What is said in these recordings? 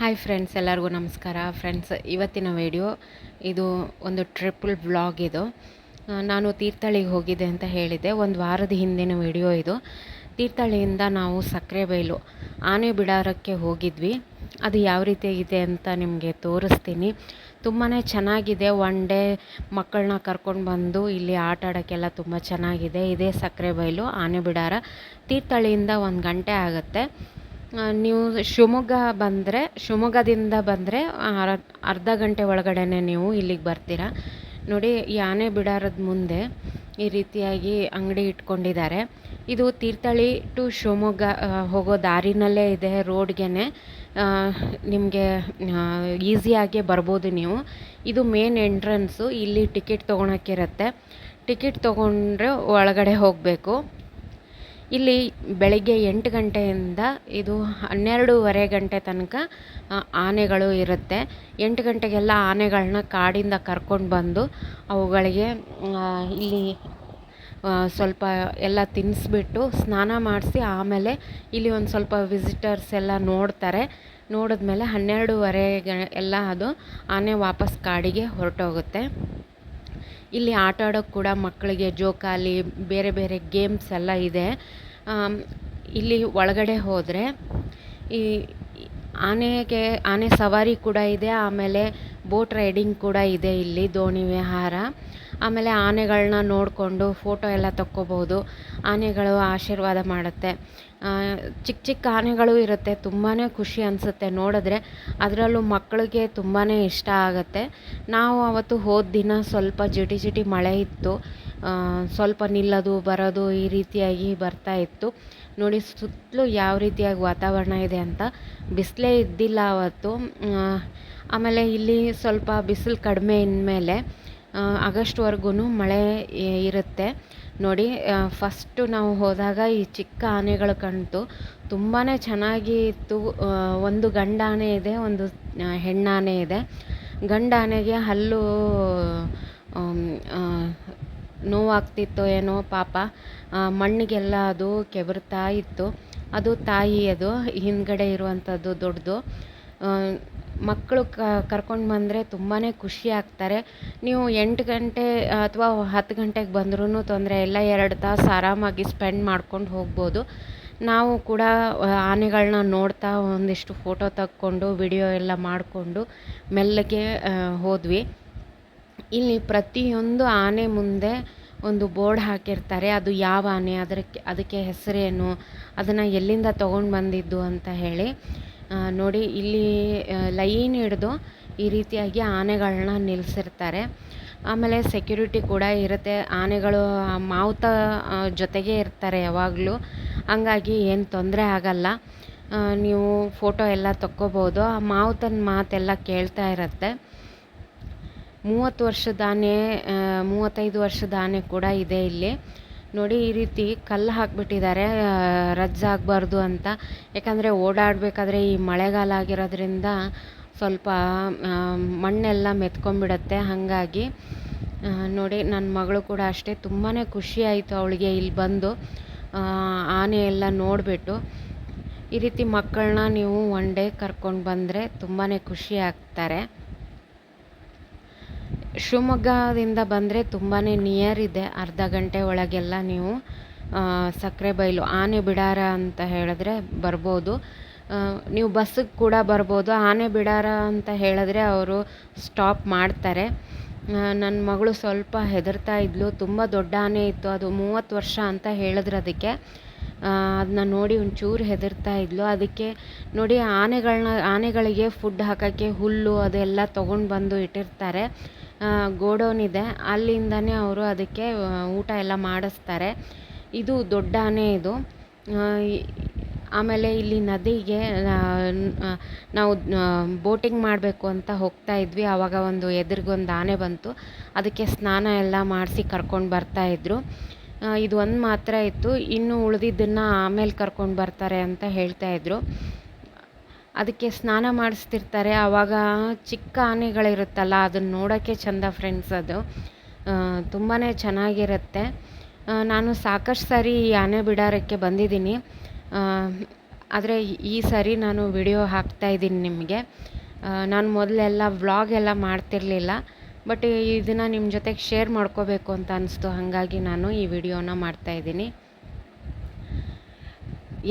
Hi friends ಎಲ್ಲರಿಗೂ ನಮಸ್ಕಾರ. Friends ಇವತ್ತಿನ ವಿಡಿಯೋ ಇದು ಒಂದು ಟ್ರಿಪಲ್ ಬ್ಲಾಗ್ ಇದು. ನಾನು ತೀರ್ಥಹಳ್ಳಿಗೆ ಹೋಗಿದ್ದೆ ಅಂತ ಹೇಳಿದ್ದೆ. ಒಂದು ವಾರದ ಹಿಂದಿನ ವಿಡಿಯೋ ಇದು. ತೀರ್ಥಹಳ್ಳಿಯಿಂದ ನಾವು ಸಕ್ಕರೆಬೈಲು ಆನೆ ಬಿಡಾರಕ್ಕೆ ಹೋಗಿದ್ವಿ. ಅದು ಯಾವ ರೀತಿ ಇದೆ ಅಂತ ನಿಮಗೆ ತೋರಿಸ್ತೀನಿ. ತುಂಬಾ ಚೆನ್ನಾಗಿದೆ. ಒನ್ ಡೇ ಮಕ್ಕಳನ್ನ ಕರ್ಕೊಂಡು ಬಂದು ಇಲ್ಲಿ ಆಟ ಆಡೋಕ್ಕೆಲ್ಲ ತುಂಬ ಚೆನ್ನಾಗಿದೆ. ಇದೇ ಸಕ್ಕರೆಬೈಲು ಆನೆ ಬಿಡಾರ. ತೀರ್ಥಹಳ್ಳಿಯಿಂದ ಒಂದು ಗಂಟೆ ಆಗುತ್ತೆ. ನೀವು ಶಿವಮೊಗ್ಗ ಬಂದರೆ, ಶಿವಮೊಗ್ಗದಿಂದ ಬಂದರೆ ಅರ್ಧ ಗಂಟೆ ಒಳಗಡೆನೆ ನೀವು ಇಲ್ಲಿಗೆ ಬರ್ತೀರಾ. ನೋಡಿ, ಯಾನೆ ಬಿಡಾರದ ಮುಂದೆ ಈ ರೀತಿಯಾಗಿ ಅಂಗಡಿ ಇಟ್ಕೊಂಡಿದ್ದಾರೆ. ಇದು ತೀರ್ಥಹಳ್ಳಿ ಟು ಶಿವಮೊಗ್ಗ ಹೋಗೋ ದಾರಿನಲ್ಲೇ ಇದೆ ರೋಡ್ಗೆ ನಿಮಗೆ ಈಸಿಯಾಗಿ ಬರ್ಬೋದು ನೀವು. ಇದು ಮೇನ್ ಎಂಟ್ರೆನ್ಸು, ಇಲ್ಲಿ ಟಿಕೆಟ್ ತೊಗೊಳಕ್ಕಿರತ್ತೆ. ಟಿಕೆಟ್ ತೊಗೊಂಡ್ರೆ ಒಳಗಡೆ ಹೋಗಬೇಕು. ಇಲ್ಲಿ ಬೆಳಿಗ್ಗೆ ಎಂಟು ಗಂಟೆಯಿಂದ ಇದು ಹನ್ನೆರಡೂವರೆ ಗಂಟೆ ತನಕ ಆನೆಗಳು ಇರುತ್ತೆ. ಎಂಟು ಗಂಟೆಗೆಲ್ಲ ಆನೆಗಳನ್ನ ಕಾಡಿಂದ ಕರ್ಕೊಂಡು ಬಂದು ಅವುಗಳಿಗೆ ಇಲ್ಲಿ ಸ್ವಲ್ಪ ಎಲ್ಲ ತಿನ್ನಿಸ್ಬಿಟ್ಟು ಸ್ನಾನ ಮಾಡಿಸಿ ಆಮೇಲೆ ಇಲ್ಲಿ ಒಂದು ಸ್ವಲ್ಪ ವಿಸಿಟರ್ಸ್ ಎಲ್ಲ ನೋಡ್ತಾರೆ. ನೋಡಿದ್ಮೇಲೆ ಹನ್ನೆರಡೂವರೆಗೆ ಎಲ್ಲ ಅದು ಆನೆ ವಾಪಸ್ ಕಾಡಿಗೆ ಹೊರಟೋಗುತ್ತೆ. ಇಲ್ಲಿ ಆಟ ಆಡೋಕ್ಕೆ ಕೂಡ ಮಕ್ಕಳಿಗೆ ಜೋಕಾಲಿ ಬೇರೆ ಬೇರೆ ಗೇಮ್ಸ್ ಎಲ್ಲ ಇದೆ. ಇಲ್ಲಿ ಒಳಗಡೆ ಹೋದರೆ ಈ ಈ ಆನೆಗೆ, ಆನೆ ಸವಾರಿ ಕೂಡ ಇದೆ, ಆಮೇಲೆ ಬೋಟ್ ರೈಡಿಂಗ್ ಕೂಡ ಇದೆ ಇಲ್ಲಿ, ದೋಣಿ ವಿಹಾರ. ಆಮೇಲೆ ಆನೆಗಳನ್ನ ನೋಡಿಕೊಂಡು ಫೋಟೋ ಎಲ್ಲ ತಕ್ಕೋಬೋದು, ಆನೆಗಳು ಆಶೀರ್ವಾದ ಮಾಡುತ್ತೆ. ಚಿಕ್ಕ ಚಿಕ್ಕ ಆನೆಗಳು ಇರುತ್ತೆ ತುಂಬಾ ಖುಷಿ ಅನಿಸುತ್ತೆ ನೋಡಿದ್ರೆ, ಅದರಲ್ಲೂ ಮಕ್ಕಳಿಗೆ ತುಂಬಾ ಇಷ್ಟ ಆಗುತ್ತೆ. ನಾವು ಅವತ್ತು ಹೋದ ದಿನ ಸ್ವಲ್ಪ ಜಿಟಿ ಜಿಟಿ ಮಳೆ ಇತ್ತು ಸ್ವಲ್ಪ ನಿಲ್ಲೋದು, ಬರೋದು ಈ ರೀತಿಯಾಗಿ ಬರ್ತಾ ಇತ್ತು. ನೋಡಿ, ಸುತ್ತಲೂ ಯಾವ ರೀತಿಯಾಗಿ ವಾತಾವರಣ ಇದೆ ಅಂತ ಬಿಸಿಲೇ ಇದ್ದಿಲ್ಲ ಅವತ್ತು. ಆಮೇಲೆ ಇಲ್ಲಿ ಸ್ವಲ್ಪ ಬಿಸಿಲು ಕಡಿಮೆ ಇನ್ಮೇಲೆ ಆಗಸ್ಟ್ವರೆಗೂ ಮಳೆ ಇರುತ್ತೆ. ನೋಡಿ ಫಸ್ಟು ನಾವು ಹೋದಾಗ ಈ ಚಿಕ್ಕ ಆನೆಗಳು ಕಾಣ್ತು ತುಂಬಾ ಚೆನ್ನಾಗಿ ಇತ್ತು. ಒಂದು ಗಂಡಾನೆ ಇದೆ, ಒಂದು ಹೆಣ್ಣಾನೆ ಇದೆ. ಗಂಡಾನೆಗೆ ಹಲ್ಲು ನೋವಾಗ್ತಿತ್ತೋ ಏನೋ ಪಾಪ ಮಣ್ಣಿಗೆಲ್ಲ ಅದು ಕೆಬರ್ತಾ ಇತ್ತು. ಅದು ತಾಯಿ ಅದು, ಹಿಂದ್ಗಡೆ ಇರುವಂಥದ್ದು ದೊಡ್ಡದು. ಮಕ್ಕಳು ಕರ್ಕೊಂಡು ಬಂದರೆ ತುಂಬಾ ಖುಷಿ ಆಗ್ತಾರೆ. ನೀವು ಎಂಟು ಗಂಟೆ ಅಥವಾ ಹತ್ತು ಗಂಟೆಗೆ ಬಂದ್ರೂ ತೊಂದರೆ ಇಲ್ಲ, ಎರಡು ತಾಸು ಆರಾಮಾಗಿ ಸ್ಪೆಂಡ್ ಮಾಡ್ಕೊಂಡು ಹೋಗ್ಬೋದು. ನಾವು ಕೂಡ ಆನೆಗಳನ್ನ ನೋಡ್ತಾ ಒಂದಿಷ್ಟು ಫೋಟೋ ತಕ್ಕೊಂಡು, ವಿಡಿಯೋ ಎಲ್ಲ ಮಾಡಿಕೊಂಡು, ಮೆಲ್ಲಗೆ ಹೋದ್ವಿ. ಇಲ್ಲಿ ಪ್ರತಿಯೊಂದು ಆನೆ ಮುಂದೆ ಒಂದು ಬೋರ್ಡ್ ಹಾಕಿರ್ತಾರೆ. ಅದು ಯಾವ ಆನೆ, ಅದಕ್ಕೆ ಅದಕ್ಕೆ ಹೆಸರೇನು, ಅದನ್ನು ಎಲ್ಲಿಂದ ತೊಗೊಂಡು ಬಂದಿದ್ದು ಅಂತ ಹೇಳಿ. ನೋಡಿ, ಇಲ್ಲಿ ಲೈನ್ ಹಿಡಿದು ಈ ರೀತಿಯಾಗಿ ಆನೆಗಳನ್ನ ನಿಲ್ಲಿಸಿರ್ತಾರೆ ಆಮೇಲೆ ಸೆಕ್ಯೂರಿಟಿ ಕೂಡ ಇರುತ್ತೆ. ಆನೆಗಳು ಮಾವುತ ಜೊತೆಗೆ ಇರ್ತಾರೆ ಯಾವಾಗಲೂ. ಹಂಗಾಗಿ ಏನು ತೊಂದರೆ ಆಗಲ್ಲ. ನೀವು ಫೋಟೋ ಎಲ್ಲ ತಕ್ಕೋಬೋದು. ಆ ಮಾವುತನ ಮಾತೆಲ್ಲ ಕೇಳ್ತಾ ಇರುತ್ತೆ. ಮೂವತ್ತು ವರ್ಷದ ಆನೆ ಮೂವತ್ತೈದು ವರ್ಷದ ಆನೆ ಕೂಡ ಇದೆ ಇಲ್ಲಿ. ನೋಡಿ, ಈ ರೀತಿ ಕಲ್ಲು ಹಾಕ್ಬಿಟ್ಟಿದ್ದಾರೆ ರಜ್ಜಾಗಬಾರ್ದು ಅಂತ. ಯಾಕಂದರೆ ಓಡಾಡಬೇಕಾದ್ರೆ ಈ ಮಳೆಗಾಲ ಆಗಿರೋದ್ರಿಂದ ಸ್ವಲ್ಪ ಮಣ್ಣೆಲ್ಲ ಮೆತ್ಕೊಂಡ್ಬಿಡತ್ತೆ. ಹಾಗಾಗಿ ನೋಡಿ ನನ್ನ ಮಗಳು ಕೂಡ ಅಷ್ಟೇ. ತುಂಬಾ ಖುಷಿ ಆಯಿತು ಅವಳಿಗೆ ಇಲ್ಲಿ ಬಂದು ಆನೆ ಎಲ್ಲ ನೋಡಿಬಿಟ್ಟು. ಈ ರೀತಿ ಮಕ್ಕಳನ್ನ ನೀವು ಒನ್ ಡೇ ಕರ್ಕೊಂಡು ಬಂದರೆ ತುಂಬಾ ಖುಷಿ ಆಗ್ತಾರೆ. ಶಿವಮೊಗ್ಗದಿಂದ ಬಂದರೆ ತುಂಬಾ ನಿಯರ್ ಇದೆ, ಅರ್ಧ ಗಂಟೆ ಒಳಗೆಲ್ಲ ನೀವು ಸಕ್ಕರೆ ಬೈಲು, ಆನೆ ಬಿಡಾರ ಅಂತ ಹೇಳಿದ್ರೆ ಬರ್ಬೋದು. ನೀವು ಬಸ್ಸಿಗೆ ಕೂಡ ಬರ್ಬೋದು. ಆನೆ ಬಿಡಾರ ಅಂತ ಹೇಳಿದ್ರೆ ಅವರು ಸ್ಟಾಪ್ ಮಾಡ್ತಾರೆ. ನನ್ನ ಮಗಳು ಸ್ವಲ್ಪ ಹೆದರ್ತಾ ಇದ್ಲು, ತುಂಬ ದೊಡ್ಡ ಆನೆ ಇತ್ತು, ಅದು ಮೂವತ್ತು ವರ್ಷ ಅಂತ ಹೇಳಿದ್ರು ಅದಕ್ಕೆ. ಅದನ್ನ ನೋಡಿ ಒಂಚೂರು ಹೆದರ್ತಾ ಇದ್ಲು. ಅದಕ್ಕೆ ನೋಡಿ ಆನೆಗಳನ್ನ ಆನೆಗಳಿಗೆ ಫುಡ್ ಹಾಕೋಕ್ಕೆ ಹುಲ್ಲು ಅದೆಲ್ಲ ತೊಗೊಂಡು ಬಂದು ಇಟ್ಟಿರ್ತಾರೆ. ಗೋಡೌನ್ ಇದೆ ಅಲ್ಲಿಂದನೇ ಅವರು ಅದಕ್ಕೆ ಊಟ ಎಲ್ಲ ಮಾಡಿಸ್ತಾರೆ. ಇದು ದೊಡ್ಡ ಆನೆ ಇದು ಆಮೇಲೆ ಇಲ್ಲಿ ನದಿಗೆ ನಾವು ಬೋಟಿಂಗ್ ಮಾಡಬೇಕು ಅಂತ ಹೋಗ್ತಾ ಇದ್ವಿ. ಆವಾಗ ಒಂದು ಎದುರಿಗೊಂದು ಆನೆ ಬಂತು. ಅದಕ್ಕೆ ಸ್ನಾನ ಎಲ್ಲ ಮಾಡಿಸಿ ಕರ್ಕೊಂಡು ಬರ್ತಾ ಇದ್ರು. ಇದು ಒಂದು ಮಾತ್ರ ಇತ್ತು. ಇನ್ನು ಉಳಿದಿದ್ದನ್ನು ಆಮೇಲೆ ಕರ್ಕೊಂಡು ಬರ್ತಾರೆ ಅಂತ ಹೇಳ್ತಾ ಇದ್ರು. ಅದಕ್ಕೆ ಸ್ನಾನ ಮಾಡಿಸ್ತಿರ್ತಾರೆ. ಆವಾಗ ಚಿಕ್ಕ ಆನೆಗಳಿರುತ್ತಲ್ಲ, ಅದನ್ನ ನೋಡೋಕ್ಕೆ ಚಂದ ಫ್ರೆಂಡ್ಸ್ ಅದು. ತುಂಬಾ ಚೆನ್ನಾಗಿರುತ್ತೆ. ನಾನು ಸಾಕಷ್ಟು ಸಾರಿ ಈ ಆನೆ ಬಿಡಾರಕ್ಕೆ ಬಂದಿದ್ದೀನಿ. ಆದರೆ ಈ ಸಾರಿ ನಾನು ವಿಡಿಯೋ ಹಾಕ್ತಾಯಿದ್ದೀನಿ ನಿಮಗೆ. ನಾನು ಮೊದಲೆಲ್ಲ ವ್ಲಾಗ್ ಎಲ್ಲ ಮಾಡ್ತಿರಲಿಲ್ಲ. ಬಟ್ ಇದನ್ನು ನಿಮ್ಮ ಜೊತೆಗೆ ಶೇರ್ ಮಾಡ್ಕೋಬೇಕು ಅಂತ ಅನಿಸ್ತು. ಹಾಗಾಗಿ ನಾನು ಈ ವಿಡಿಯೋನ ಮಾಡ್ತಾಯಿದ್ದೀನಿ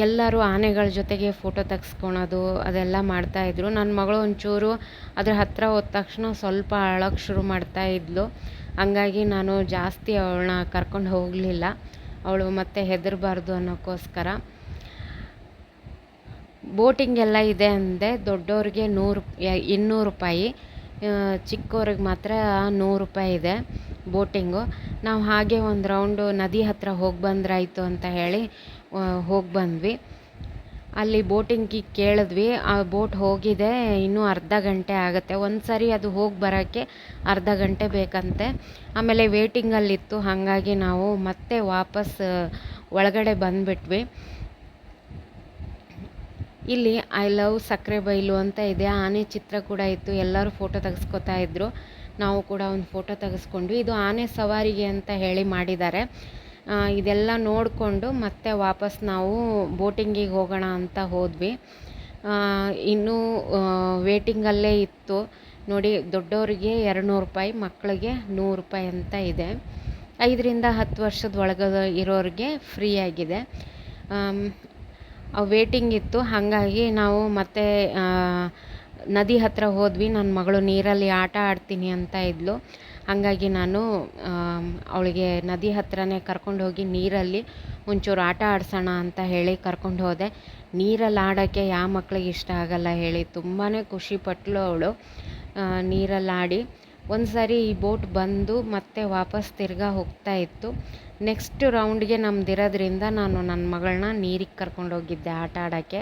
ಎಲ್ಲರೂ ಆನೆಗಳ ಜೊತೆಗೆ ಫೋಟೋ ತೆಗ್ಸ್ಕೊಳೋದು, ಅದೆಲ್ಲ ಮಾಡ್ತಾಯಿದ್ರು ನನ್ನ ಮಗಳು ಒಂಚೂರು ಅದ್ರ ಹತ್ತಿರ ಹೋದ ತಕ್ಷಣ ಸ್ವಲ್ಪ ಅಳೋಕ್ಕೆ ಶುರು ಮಾಡ್ತಾ ಇದ್ಲು. ಹಂಗಾಗಿ ನಾನು ಜಾಸ್ತಿ ಅವಳನ್ನ ಕರ್ಕೊಂಡು ಹೋಗಲಿಲ್ಲ. ಅವಳು ಮತ್ತೆ ಹೆದರಬಾರ್ದು ಅನ್ನೋಕ್ಕೋಸ್ಕರ ಬೋಟಿಂಗ್ ಎಲ್ಲ ಇದೆ ಅಂದೆ ದೊಡ್ಡವ್ರಿಗೆ ನೂರು ಇನ್ನೂರು ರೂಪಾಯಿ. ಚಿಕ್ಕವ್ರಿಗೆ ಮಾತ್ರ ನೂರು ರೂಪಾಯಿ ಇದೆ ಬೋಟಿಂಗು. ನಾವು ಹಾಗೆ ಒಂದು ರೌಂಡು ನದಿ ಹತ್ತಿರ ಹೋಗಿ ಬಂದ್ರಾಯಿತು ಅಂತ ಹೇಳಿ ಹೋಗಿ ಬಂದ್ವಿ. ಅಲ್ಲಿ ಬೋಟಿಂಗಿಗೆ ಕೇಳಿದ್ವಿ. ಆ ಬೋಟ್ ಹೋಗಿದೆ, ಇನ್ನೂ ಅರ್ಧ ಗಂಟೆ ಆಗುತ್ತೆ. ಒಂದು ಸರಿ ಅದು ಹೋಗಿ ಬರೋಕ್ಕೆ ಅರ್ಧ ಗಂಟೆ ಬೇಕಂತೆ. ಆಮೇಲೆ ವೇಟಿಂಗಲ್ಲಿತ್ತು ಹಾಗಾಗಿ ನಾವು ಮತ್ತೆ ವಾಪಸ್ ಒಳಗಡೆ ಬಂದುಬಿಟ್ವಿ. ಇಲ್ಲಿ ಐ ಲವ್ ಸಕ್ಕರೆ ಬೈಲು ಅಂತ ಇದೆ. ಆನೆ ಚಿತ್ರ ಕೂಡ ಇತ್ತು. ಎಲ್ಲರೂ ಫೋಟೋ ತೆಗೆಸ್ಕೊತಾ ಇದ್ದರು ನಾವು ಕೂಡ ಒಂದು ಫೋಟೋ ತೆಗೆಸ್ಕೊಂಡ್ವಿ. ಇದು ಆನೆ ಸವಾರಿಗೆ ಅಂತ ಹೇಳಿ ಮಾಡಿದ್ದಾರೆ. ಇದೆಲ್ಲ ನೋಡಿಕೊಂಡು ಮತ್ತೆ ವಾಪಸ್ ನಾವು ಬೋಟಿಂಗಿಗೆ ಹೋಗೋಣ ಅಂತ ಹೋದ್ವಿ. ಇನ್ನೂ ವೇಟಿಂಗಲ್ಲೇ ಇತ್ತು. ನೋಡಿ ದೊಡ್ಡವರಿಗೆ ನೂರು ರೂಪಾಯಿ, ಮಕ್ಕಳಿಗೆ ನೂರು ರೂಪಾಯಿ ಅಂತ ಇದೆ. ಐದರಿಂದ ಹತ್ತು ವರ್ಷದ ಒಳಗೆ ಇರೋರಿಗೆ ಫ್ರೀ ಆಗಿದೆ. ವೇಟಿಂಗ್ ಇತ್ತು. ಹಾಗಾಗಿ ನಾವು ಮತ್ತೆ ನದಿ ಹತ್ತಿರ ಹೋದ್ವಿ. ನನ್ನ ಮಗಳು ನೀರಲ್ಲಿ ಆಟ ಆಡ್ತೀನಿ ಅಂತ ಇದ್ಲು. ಹಾಗಾಗಿ ನಾನು ಅವಳಿಗೆ ನದಿ ಹತ್ತಿರನೇ ಕರ್ಕೊಂಡು ಹೋಗಿ ನೀರಲ್ಲಿ ಒಂಚೂರು ಆಟ ಆಡಿಸೋಣ ಅಂತ ಹೇಳಿ ಕರ್ಕೊಂಡು ಹೋದೆ. ನೀರಲ್ಲಿ ಆಡೋಕ್ಕೆ ಯಾವ ಮಕ್ಳಿಗೆ ಇಷ್ಟ ಆಗಲ್ಲ ಹೇಳಿ ತುಂಬಾ ಖುಷಿಪಟ್ಟಳು ಅವಳು. ನೀರಲ್ಲಿ ಆಡಿ ಒಂದು ಸಾರಿ ಈ ಬೋಟ್ ಬಂದು ಮತ್ತೆ ವಾಪಸ್ ತಿರ್ಗಾ ಹೋಗ್ತಾ ಇತ್ತು. ನೆಕ್ಸ್ಟ್ ರೌಂಡ್ಗೆ ನಮ್ದಿರೋದ್ರಿಂದ ನಾನು ನನ್ನ ಮಗಳನ್ನ ನೀರಿಗೆ ಕರ್ಕೊಂಡು ಹೋಗಿದ್ದೆ ಆಟ ಆಡೋಕ್ಕೆ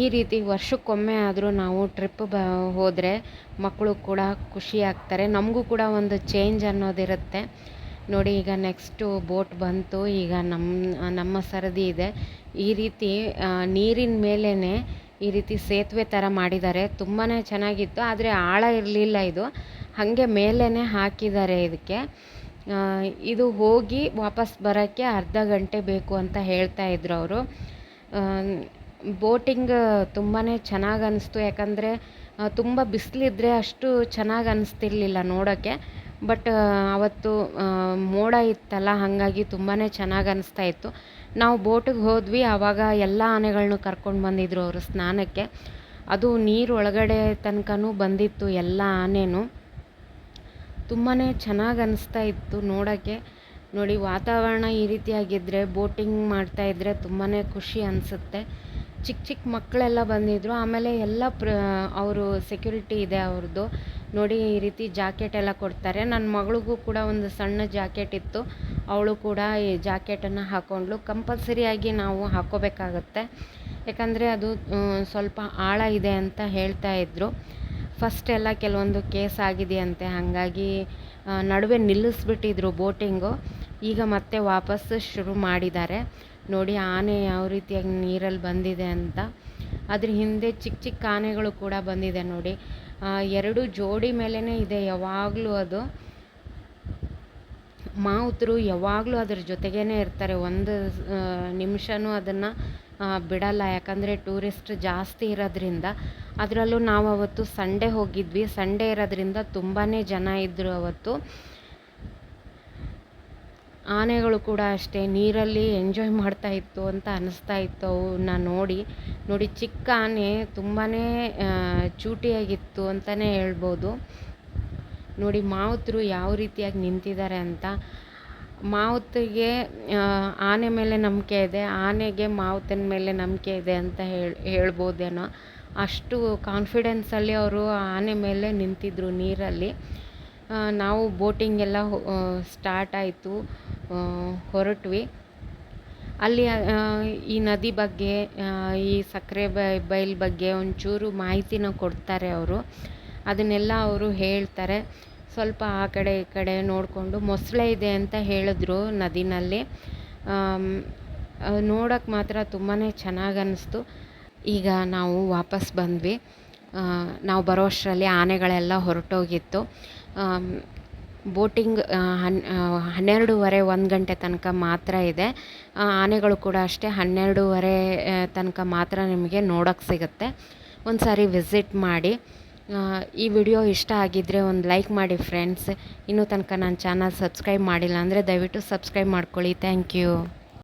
ಈ ರೀತಿ ವರ್ಷಕ್ಕೊಮ್ಮೆ ಆದರೂ ನಾವು ಟ್ರಿಪ್ ಬ, ಹೋದರೆ ಮಕ್ಕಳು ಕೂಡ ಖುಷಿ ಆಗ್ತಾರೆ. ನಮಗೂ ಕೂಡ ಒಂದು ಚೇಂಜ್ ಅನ್ನೋದಿರುತ್ತೆ. ನೋಡಿ, ಈಗ ನೆಕ್ಸ್ಟು ಬೋಟ್ ಬಂತು. ಈಗ ನಮ್ಮ ನಮ್ಮ ಸರದಿ ಇದೆ. ಈ ರೀತಿ ನೀರಿನ ಮೇಲೇ ಈ ರೀತಿ ಸೇತುವೆ ಥರ ಮಾಡಿದ್ದಾರೆ. ತುಂಬಾ ಚೆನ್ನಾಗಿತ್ತು. ಆದರೆ ಆಳ ಇರಲಿಲ್ಲ ಇದು. ಹಾಗೆ ಮೇಲೇ ಹಾಕಿದ್ದಾರೆ ಇದಕ್ಕೆ. ಇದು ಹೋಗಿ ವಾಪಸ್ ಬರೋಕ್ಕೆ ಅರ್ಧ ಗಂಟೆ ಬೇಕು ಅಂತ ಹೇಳ್ತಾ ಇದ್ರು ಅವರು. ಬೋಟಿಂಗ್ ತುಂಬಾ ಚೆನ್ನಾಗಿ ಅನಿಸ್ತು. ಯಾಕಂದರೆ ತುಂಬ ಬಿಸಿಲಿದ್ರೆ ಅಷ್ಟು ಚೆನ್ನಾಗಿ ಅನ್ನಿಸ್ತಿರ್ಲಿಲ್ಲ ನೋಡೋಕ್ಕೆ ಬಟ್ ಅವತ್ತು ಮೋಡ ಇತ್ತಲ್ಲ, ಹಾಗಾಗಿ ತುಂಬಾ ಚೆನ್ನಾಗಿ ಅನ್ನಿಸ್ತಾ ಇತ್ತು. ನಾವು ಬೋಟಿಗೆ ಹೋದ್ವಿ ಆವಾಗ ಎಲ್ಲ ಆನೆಗಳನ್ನು ಕರ್ಕೊಂಡು ಬಂದಿದ್ರು ಅವರು ಸ್ನಾನಕ್ಕೆ. ಅದು ನೀರು ಒಳಗಡೆ ತನಕನೂ ಬಂದಿತ್ತು ಎಲ್ಲ ಆನೆನೂ. ತುಂಬಾ ಚೆನ್ನಾಗಿ ಅನ್ನಿಸ್ತಾ ಇತ್ತು ನೋಡೋಕ್ಕೆ ನೋಡಿ, ವಾತಾವರಣ ಈ ರೀತಿಯಾಗಿದ್ದರೆ ಬೋಟಿಂಗ್ ಮಾಡ್ತಾಯಿದ್ರೆ ತುಂಬಾ ಖುಷಿ ಅನಿಸುತ್ತೆ. ಚಿಕ್ಕ ಚಿಕ್ಕ ಮಕ್ಕಳೆಲ್ಲ ಬಂದಿದ್ದರು ಆಮೇಲೆ ಎಲ್ಲ ಪ್ರ, ಅವರು ಸೆಕ್ಯೂರಿಟಿ ಇದೆ ಅವ್ರದ್ದು ನೋಡಿ ಈ ರೀತಿ ಜಾಕೆಟ್ ಎಲ್ಲ ಕೊಡ್ತಾರೆ. ನನ್ನ ಮಗಳಿಗೂ ಕೂಡ ಒಂದು ಸಣ್ಣ ಜಾಕೆಟ್ ಇತ್ತು. ಅವಳು ಕೂಡ ಈ ಜಾಕೆಟನ್ನು ಹಾಕ್ಕೊಂಡ್ಳು ಕಂಪಲ್ಸರಿಯಾಗಿ ನಾವು ಹಾಕ್ಕೋಬೇಕಾಗತ್ತೆ ಯಾಕಂದರೆ ಅದು ಸ್ವಲ್ಪ ಆಳ ಇದೆ ಅಂತ ಹೇಳ್ತಾ ಇದ್ದರು ಫಸ್ಟ್ ಎಲ್ಲ ಕೆಲವೊಂದು ಕೇಸ್ ಆಗಿದೆಯಂತೆ. ಹಾಗಾಗಿ ನಡುವೆ ನಿಲ್ಲಿಸ್ಬಿಟ್ಟಿದ್ರು ಬೋಟಿಂಗು ಈಗ ಮತ್ತೆ ವಾಪಸ್ ಶುರು ಮಾಡಿದ್ದಾರೆ. ನೋಡಿ ಆನೆ ಯಾವ ರೀತಿಯಾಗಿ ನೀರಲ್ಲಿ ಬಂದಿದೆ ಅಂತ. ಅದ್ರ ಹಿಂದೆ ಚಿಕ್ಕ ಚಿಕ್ಕ ಆನೆಗಳು ಕೂಡ ಬಂದಿದೆ ನೋಡಿ. ಎರಡು ಜೋಡಿ ಮೇಲೇ ಇದೆ ಯಾವಾಗಲೂ ಅದು. ಮಾವುತರು ಯಾವಾಗಲೂ ಅದ್ರ ಜೊತೆಗೇ ಇರ್ತಾರೆ. ಒಂದು ನಿಮಿಷನೂ ಅದನ್ನು ಬಿಡಲ್ಲ. ಯಾಕಂದರೆ ಟೂರಿಸ್ಟ್ ಜಾಸ್ತಿ ಇರೋದ್ರಿಂದ. ಅದರಲ್ಲೂ ನಾವು ಅವತ್ತು ಸಂಡೇ ಹೋಗಿದ್ವಿ. ಸಂಡೇ ಇರೋದ್ರಿಂದ ತುಂಬಾ ಜನ ಇದ್ದರು ಅವತ್ತು. ಆನೆಗಳು ಕೂಡ ಅಷ್ಟೇ, ನೀರಲ್ಲಿ ಎಂಜಾಯ್ ಮಾಡ್ತಾ ಇತ್ತು ಅಂತ ಅನ್ನಿಸ್ತಾ ಇತ್ತು ಅವನ್ನ ನೋಡಿ. ನೋಡಿ, ಚಿಕ್ಕ ಆನೆ ತುಂಬಾ ಚೂಟಿಯಾಗಿತ್ತು ಅಂತಲೇ ಹೇಳ್ಬೋದು. ನೋಡಿ, ಮಾವುತರು ಯಾವ ರೀತಿಯಾಗಿ ನಿಂತಿದ್ದಾರೆ ಅಂತ. ಮಾವುತಿಗೆ ಆನೆ ಮೇಲೆ ನಂಬಿಕೆ ಇದೆ, ಆನೆಗೆ ಮಾವುತನ ಮೇಲೆ ನಂಬಿಕೆ ಇದೆ ಅಂತ ಹೇಳಿ, ಹೇಳ್ಬೋದೇನೋ. ಅಷ್ಟು ಕಾನ್ಫಿಡೆನ್ಸಲ್ಲಿ ಅವರು ಆನೆ ಮೇಲೆ ನಿಂತಿದ್ದರು ನೀರಲ್ಲಿ. ನಾವು ಬೋಟಿಂಗ್ ಎಲ್ಲ ಸ್ಟಾರ್ಟ್ ಆಯಿತು ಹೊರಟ್ವಿ. ಅಲ್ಲಿ ಈ ನದಿ ಬಗ್ಗೆ ಈ ಸಕ್ಕರೆ ಬೈಲ್ ಬಗ್ಗೆ ಒಂಚೂರು ಮಾಹಿತಿನ ಕೊಡ್ತಾರೆ ಅವರು. ಅದನ್ನೆಲ್ಲ ಅವರು ಹೇಳ್ತಾರೆ. ಸ್ವಲ್ಪ ಆ ಕಡೆ ಈ ಕಡೆ ನೋಡಿಕೊಂಡು, ಮೊಸಳೆ ಇದೆ ಅಂತ ಹೇಳಿದ್ರು ನದಿನಲ್ಲಿ. ನೋಡೋಕ್ಕೆ ಮಾತ್ರ ತುಂಬಾ ಚೆನ್ನಾಗಿ ಅನ್ನಿಸ್ತು ಈಗ ನಾವು ವಾಪಸ್ ಬಂದ್ವಿ. ನಾವು ಬರೋ ಅಷ್ಟರಲ್ಲಿ ಆನೆಗಳೆಲ್ಲ ಹೊರಟೋಗಿತ್ತು. ಬೋಟಿಂಗ್ ಹನ್ ಹನ್ನೆರಡೂವರೆ ಒಂದು ಗಂಟೆ ತನಕ ಮಾತ್ರ ಇದೆ. ಆನೆಗಳು ಕೂಡ ಅಷ್ಟೇ ಹನ್ನೆರಡೂವರೆ ತನಕ ಮಾತ್ರ ನಿಮಗೆ ನೋಡೋಕ್ಕೆ ಸಿಗುತ್ತೆ. ಒಂದು ಸಾರಿ ವಿಸಿಟ್ ಮಾಡಿ. ಈ ವಿಡಿಯೋ ಇಷ್ಟ ಆಗಿದ್ದರೆ ಒಂದು ಲೈಕ್ ಮಾಡಿ ಫ್ರೆಂಡ್ಸ್. ಇನ್ನೂ ತನಕ ನನ್ನ ಚಾನಲ್ ಸಬ್ಸ್ಕ್ರೈಬ್ ಮಾಡಿಲ್ಲ ಅಂದರೆ ದಯವಿಟ್ಟು ಸಬ್ಸ್ಕ್ರೈಬ್ ಮಾಡ್ಕೊಳ್ಳಿ. Thank you.